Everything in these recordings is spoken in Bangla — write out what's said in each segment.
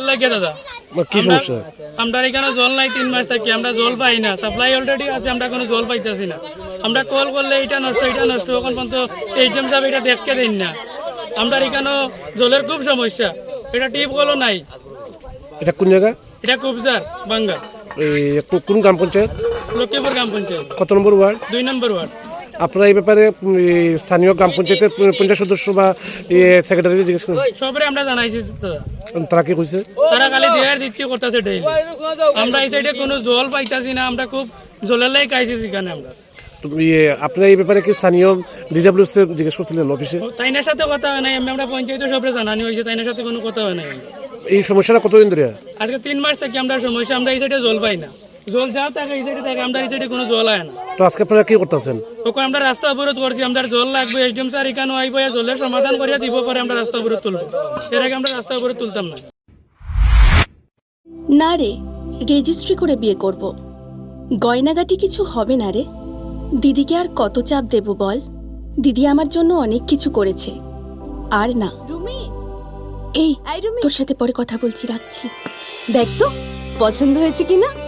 লাগে দাদা। কি সমস্যা? আমরা এখানে জল নাই তিন মাস থাকি আমরা জল পাই না। সাপ্লাই অলরেডি আছে আমরা কোনো জল পাইতেছি না। আমরা কল করলে এটা নষ্ট এটা নষ্ট এখন পর্যন্ত এইচএম সাহেব এটা দেখতে দিন না। আমরা এখানে জলের খুব সমস্যা। এটা টিপ কলও নাই। এটা কোন জায়গা? এটা কুবজার বাঙ্গা এই কো- কোন গ্রাম পঞ্চায়েত? লক্ষ্মীপুর গ্রাম পঞ্চায়েত। কত নম্বর ওয়ার্ড? দুই নম্বর ওয়ার্ড। আপনারা এই ব্যাপারে স্থানীয় গ্রাম পঞ্চায়েতের পঞ্চায়েত সদস্য বা সেক্রেটারি জিজ্ঞেস করেন? আমরা জানাইছি তারা কি কইছে? তারা খালি দেয়ার দিচ্ছি করতেছে ডেইলি আমরা এই সাইডে কোনো জল পাইতাছি না আমরা খুব জলের লাই খাইছি সেখানে আমরা। ইয়ে, আপনারা এই ব্যাপারে কি স্থানীয় ডিডাব্লিউএস জিজ্ঞেস করছিলেন অফিসে তাইনার সাথে কথা হয় নাই আমরা পঞ্চায়েতের সবরে জানানি হয়েছে তাইনার সাথে কোনো কথা হয় নাই। এই সমস্যাটা কতদিন ধরে? আজকে তিন মাস থেকে আমরা সমস্যা আমরা এই সাইডে জল পাই না। জল যা থাকে এই সাইডে থাকে আমরা এই সাইডে কোনো জল আয় না। তো আজকে আপনারা কি করতেছেন? ওখানে আমরা রাস্তা অবরোধ করছি আমরা জল লাগবে এসডিএম স্যার এখানে আইব জলের সমাধান করিয়া দিব পরে আমরা রাস্তা অবরোধ তুলবো। এর আগে আমরা রাস্তা অবরোধ তুলতাম না। না রে রেজিস্ট্রি করে বিয়ে করব। গয়নাগাটি কিছু হবে না রে। দিদিকে আর কত চাপ দেব বল? দিদি আমার জন্য অনেক কিছু করেছে। আর না। রুমি! এই আই রুমি! তোর সাথে পরে কথা বলছি রাখছি। দেখ তো পছন্দ হয়েছে কি না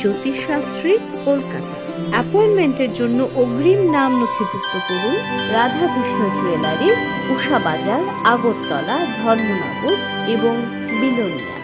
জ্যোতিষশাস্ত্রী, কলকাতা। অ্যাপয়েন্টমেন্টের জন্য অগ্রিম নাম নথিভুক্ত করুন রাধাকৃষ্ণ জুয়েলারি উষা বাজার, আগরতলা, ধর্মনগর এবং বিলোনিয়া।